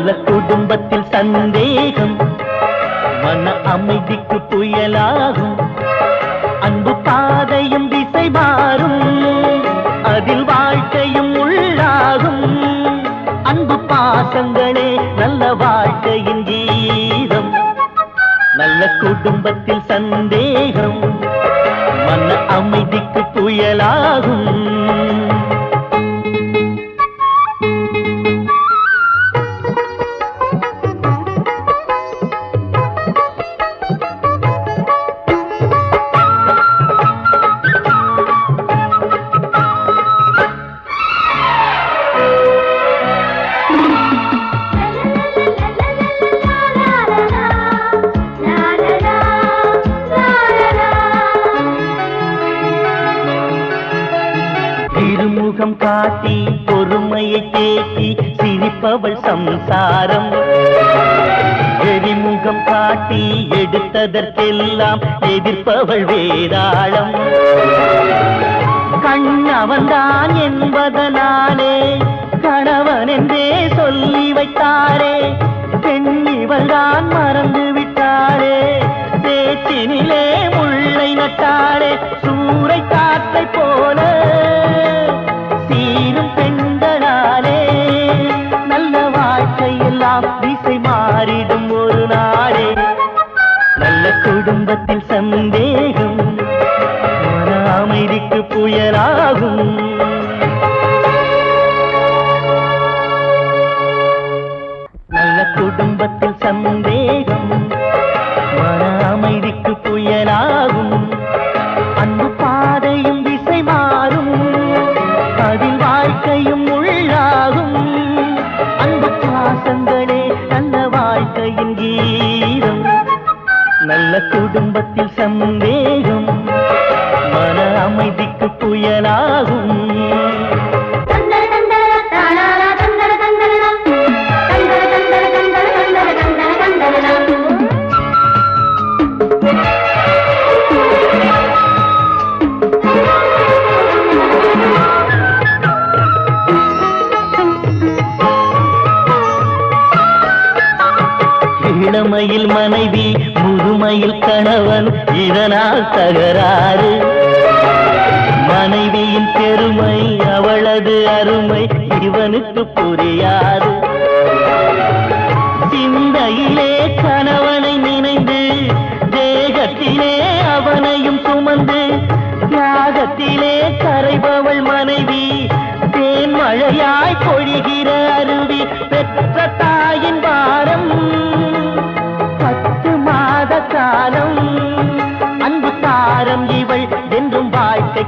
நல்ல குடும்பத்தில் சந்தேகம் மன அமைதிக்கு புயலாகும். அன்பு பாதையும் திசை மாறும் அதில் வாழ்க்கையும் உள்ளாகும். அன்பு பாசங்களே நல்ல வாழ்க்கையின் கீதம் நல்ல குடும்பத்தில் சந்தேகம் முகம் காட்டி பொறுமையை தேக்கி சிரிப்பவள் சம்சாரம். எரிமுகம் காட்டி எடுத்ததற்கெல்லாம் எதிர்ப்பவள் வேதாளம். கண்ணவன்தான் என்பதனாலே கணவன் என்றே சொல்லி வைத்தாரே. பெண் இவள்தான் மறந்து விட்டாரே. பேச்சினிலே முள்ளை நட்டாரே. சூறை காற்றை போ வாழ்க்கையெல்லாம் திசை மாறிடும் ஒரு நாளே. நல்ல குடும்பத்தில் சந்தேகம் மன அமைதிக்கு புயலாகும். நல்ல குடும்பத்தில் சந்தேகம் மன அமைதிக்கு புயலாகும். நல்ல குடும்பத்தில் சந்தேகம் மன அமைதிக்கு புயலாகும். இளமையில் மனைவி முதுமையில் கணவன் இதனால் தகராறு. மனைவியின் பெருமை அவளது அருமை இவனுக்கு புரியாது. சிந்தையிலே கணவனை நினைந்து தேகத்திலே அவனையும் சுமந்து தியாகத்திலே கரைபவள் மனைவி தேன் மழையாய் பொழிகிற அருவி பெற்ற தாயின்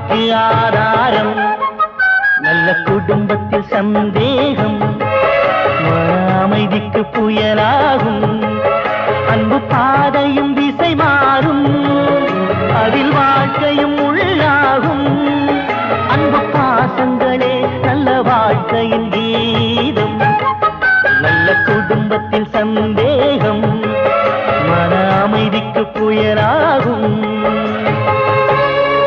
வாழ்க்கைக்கு ஆதாரம். நல்ல குடும்பத்தில் சந்தேகம். அமைதிக்கு புயலாகும். அன்பு பாதையும் திசை மாறும். அதில் வாழ்க்கையும் உள்ளாகும். அன்பு பாசங்களே நல்ல வாழ்க்கையின் கீதம். நல்ல குடும்பத்தில் சந்தேகம். மன அமைதிக்கு புயலாகும்.